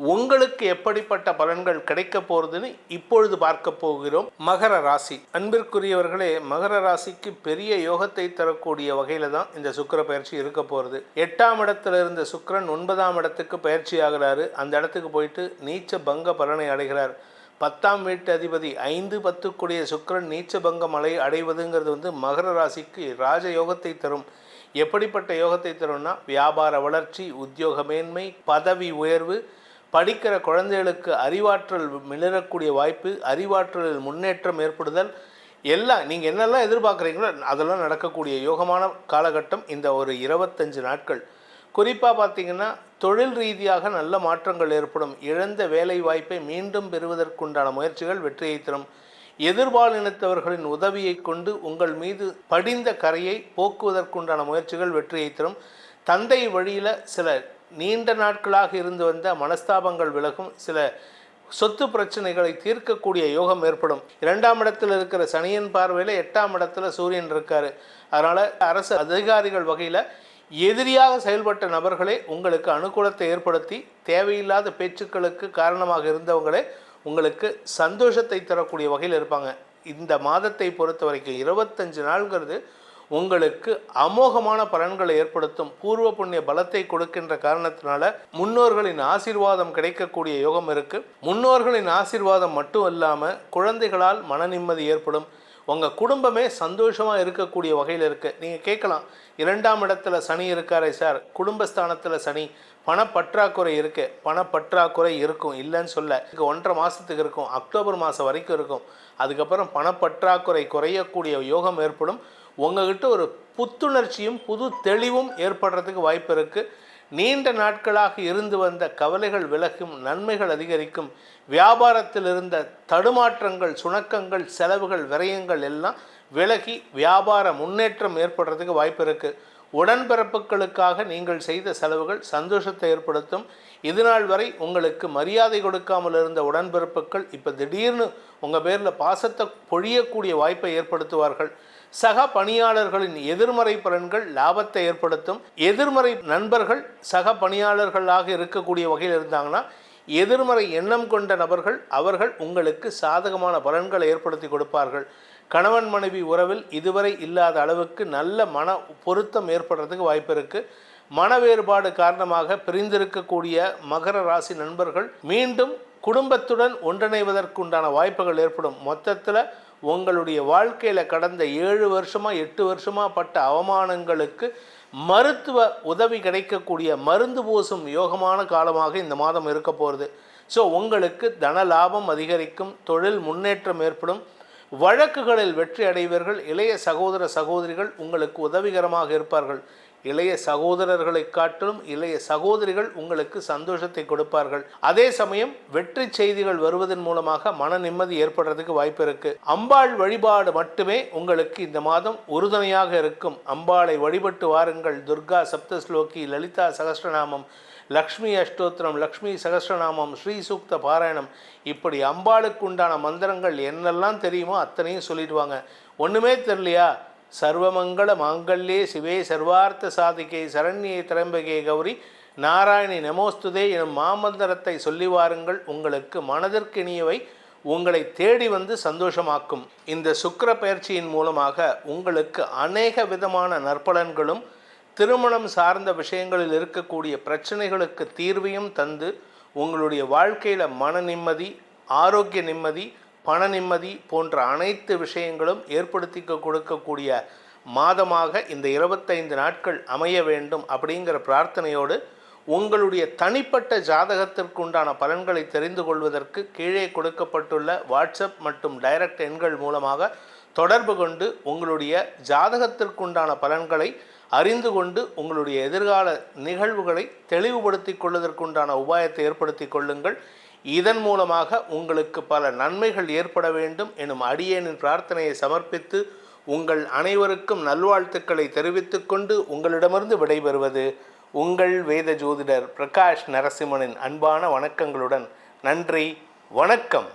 உங்களுக்கு எப்படிப்பட்ட பலன்கள் கிடைக்க போகிறதுன்னு இப்பொழுது பார்க்க போகிறோம். மகர ராசி. அன்பிற்குரியவர்களே மகர ராசிக்கு பெரிய யோகத்தை தரக்கூடிய வகையில் தான் இந்த சுக்கிர பயிற்சி இருக்க போகிறது எட்டாம் இடத்துல இருந்த சுக்கிரன் ஒன்பதாம் இடத்துக்கு பயிற்சி ஆகிறாரு. அந்த இடத்துக்கு போயிட்டு நீச்ச பங்க பலனை அடைகிறார். பத்தாம் வீட்டு அதிபதி ஐந்து பத்துக்குடிய சுக்கிரன் நீச்ச பங்க மலை அடைவதுங்கிறது வந்து மகர ராசிக்கு ராஜ யோகத்தை தரும். எப்படிப்பட்ட யோகத்தை தரும்னா வியாபார வளர்ச்சி உத்தியோக மேன்மை பதவி உயர்வு படிக்கிற குழந்தைகளுக்கு அறிவாற்றல் மிளரக்கூடிய வாய்ப்பு அறிவாற்றலில் முன்னேற்றம் ஏற்படுதல் எல்லாம் நீங்கள் என்னெல்லாம் எதிர்பார்க்குறீங்களோ அதெல்லாம் நடக்கக்கூடிய யோகமான காலகட்டம் இந்த ஒரு இருபத்தஞ்சு நாட்கள். குறிப்பாக பார்த்தீங்கன்னா தொழில் ரீதியாக நல்ல மாற்றங்கள் ஏற்படும். இழந்த வேலை வாய்ப்பை மீண்டும் பெறுவதற்குண்டான முயற்சிகள் வெற்றியை தரும். எதிர்பாலினத்தவர்களின் உதவியை கொண்டு உங்கள் மீது படிந்த கரையை போக்குவதற்குண்டான முயற்சிகள் வெற்றியை தரும். தந்தை வழியில் சில நீண்ட நாட்களாக இருந்து வந்த மனஸ்தாபங்கள் விலகும். சில சொத்து பிரச்சனைகளை தீர்க்கக்கூடிய யோகம் ஏற்படும். இரண்டாம் இடத்தில் இருக்கிற சனியின் பார்வையில் எட்டாம் இடத்துல சூரியன் இருக்கார். அதனால் அரசு அதிகாரிகள் வகையில் எதிரியாக செயல்பட்ட நபர்களே உங்களுக்கு அனுகூலத்தை ஏற்படுத்தி தேவையில்லாத பேச்சுக்களுக்கு காரணமாக இருந்தவங்களே உங்களுக்கு சந்தோஷத்தை தரக்கூடிய வகையில் இருப்பாங்க. இந்த மாதத்தை பொறுத்த வரைக்கும் இருபத்தஞ்சு நாள்ங்கிறது உங்களுக்கு அமோகமான பலன்களை ஏற்படுத்தும் பூர்வ புண்ணிய பலத்தை கொடுக்கின்ற காரணத்தினால முன்னோர்களின் ஆசீர்வாதம் கிடைக்கக்கூடிய யோகம் இருக்கு. முன்னோர்களின் ஆசீர்வாதம் மட்டும் இல்லாமல் குழந்தைகளால் மன நிம்மதி ஏற்படும். உங்கள் குடும்பமே சந்தோஷமாக இருக்கக்கூடிய வகையில் இருக்குது நீங்கள் கேட்கலாம் இரண்டாம் இடத்துல சனி இருக்காரே சார் குடும்பஸ்தானத்தில் சனி பணப்பற்றாக்குறை இருக்குது பணப்பற்றாக்குறை இருக்கும் இல்லைன்னு சொல்ல. இதுக்கு ஒன்றரை மாதத்துக்கு இருக்கும் அக்டோபர் மாதம் வரைக்கும் இருக்கும். அதுக்கப்புறம் பணப்பற்றாக்குறை குறையக்கூடிய யோகம் ஏற்படும். உங்ககிட்ட ஒரு புத்துணர்ச்சியும் புது தெளிவும் ஏற்படுறதுக்கு வாய்ப்பு இருக்குது நீண்ட நாட்களாக இருந்து வந்த கவலைகள் விலகும் நன்மைகள் அதிகரிக்கும். வியாபாரத்தில் இருந்த தடுமாற்றங்கள் சுணக்கங்கள் செலவுகள் விரயங்கள் எல்லாம் விலகி வியாபார முன்னேற்றம் ஏற்படுறதுக்கு வாய்ப்பு இருக்குது உடன்பிறப்புகளுக்காக நீங்கள் செய்த செலவுகள் சந்தோஷத்தை ஏற்படுத்தும். இதுநாள் வரை உங்களுக்கு மரியாதை கொடுக்காமல் இருந்த உடன்பிறப்புகள் இப்போ திடீர்னு உங்கள் பேரில் பாசத்தை பொழியக்கூடிய வாய்ப்பை ஏற்படுத்துவார்கள். சக பணியாளர்களின் எதிர்மறை பலன்கள் லாபத்தை ஏற்படுத்தும். எதிர்மறை நண்பர்கள் சக பணியாளர்களாக இருக்கக்கூடிய வகையில் இருந்தாங்கன்னா எதிர்மறை எண்ணம் கொண்ட நபர்கள் அவர்கள் உங்களுக்கு சாதகமான பலன்களை ஏற்படுத்தி கொடுப்பார்கள். கணவன் மனைவி உறவில் இதுவரை இல்லாத அளவுக்கு நல்ல மன பொருத்தம் ஏற்படுறதுக்கு வாய்ப்பு இருக்குது மன வேறுபாடு காரணமாக பிரிந்திருக்கக்கூடிய மகர ராசி நண்பர்கள் மீண்டும் குடும்பத்துடன் ஒன்றிணைவதற்குண்டான வாய்ப்புகள் ஏற்படும். மொத்தத்தில் உங்களுடைய வாழ்க்கையில் கடந்த ஏழு வருஷமாக எட்டு வருஷமாக பட்ட அவமானங்களுக்கு மருத்துவ உதவி கிடைக்கக்கூடிய மருந்து பூசும் யோகமான காலமாக இந்த மாதம் இருக்க போகிறது ஸோ உங்களுக்கு தன லாபம் அதிகரிக்கும் தொழில் முன்னேற்றம் ஏற்படும் வழக்குகளில் வெற்றி அடைவீர்கள் இளைய சகோதர சகோதரிகள் உங்களுக்கு உதவிகரமாக இருப்பார்கள். இளைய சகோதரர்களை காட்டிலும் இளைய சகோதரிகள் உங்களுக்கு சந்தோஷத்தை கொடுப்பார்கள். அதே சமயம் வெற்றி செய்திகள் வருவதன் மூலமாக மன நிம்மதி ஏற்படுறதுக்கு வாய்ப்பு இருக்கு. அம்பாள் வழிபாடு மட்டுமே உங்களுக்கு இந்த மாதம் உறுதுணையாக இருக்கும். அம்பாளை வழிபட்டு வாருங்கள். துர்கா சப்தஸ்லோகி லலிதா சகஸ்ரநாமம் லக்ஷ்மி அஷ்டோத்திரம் லக்ஷ்மி சகஸ்ரநாமம் ஸ்ரீ சூக்த பாராயணம். இப்படி அம்பாளுக்கு உண்டான மந்திரங்கள் என்னெல்லாம் தெரியுமோ அத்தனையும் சொல்லிடுவாங்க. ஒன்றுமே தெரியலையா? சர்வமங்கள மாங்கல்யே சிவே சர்வார்த்த சாதிகை சரண்யே திரம்பகே கௌரி. நாராயணி நமோஸ்துதே எனும் மாமந்திரத்தை சொல்லி வாருங்கள். உங்களுக்கு மனதிற்கினியவை உங்களை தேடி வந்து சந்தோஷமாக்கும். இந்த சுக்கர பயிற்சியின் மூலமாக உங்களுக்கு அநேக விதமான நற்பலன்களும் திருமணம் சார்ந்த விஷயங்களில் இருக்கக்கூடிய பிரச்சனைகளுக்கு தீர்வையும் தந்து உங்களுடைய வாழ்க்கையில் மன நிம்மதி ஆரோக்கிய நிம்மதி பண நிம்மதி போன்ற அனைத்து விஷயங்களும் ஏற்படுத்தி கொடுக்கக்கூடிய மாதமாக இந்த இருபத்தைந்து நாட்கள் அமைய வேண்டும் அப்படிங்கிற பிரார்த்தனையோடு உங்களுடைய தனிப்பட்ட ஜாதகத்திற்கு உண்டான பலன்களை தெரிந்து கொள்வதற்கு கீழே கொடுக்கப்பட்டுள்ள வாட்ஸ்அப் மற்றும் டைரக்ட் எண்கள் மூலமாக தொடர்பு கொண்டு உங்களுடைய ஜாதகத்திற்குண்டான பலன்களை அறிந்து கொண்டு உங்களுடைய எதிர்கால நிகழ்வுகளை தெளிவுபடுத்தி கொள்வதற்குண்டான உபாயத்தை ஏற்படுத்தி கொள்ளுங்கள். இதன் மூலமாக உங்களுக்கு பல நன்மைகள் ஏற்பட வேண்டும் எனும் அடியேனின் பிரார்த்தனையை சமர்ப்பித்து உங்கள் அனைவருக்கும் நல்வாழ்த்துக்களை தெரிவித்துக்கொண்டு உங்களிடமிருந்து விடைபெறுவது உங்கள் வேத ஜோதிடர் பிரகாஷ் நரசிம்மனின் அன்பான வணக்கங்களுடன் நன்றி வணக்கம்.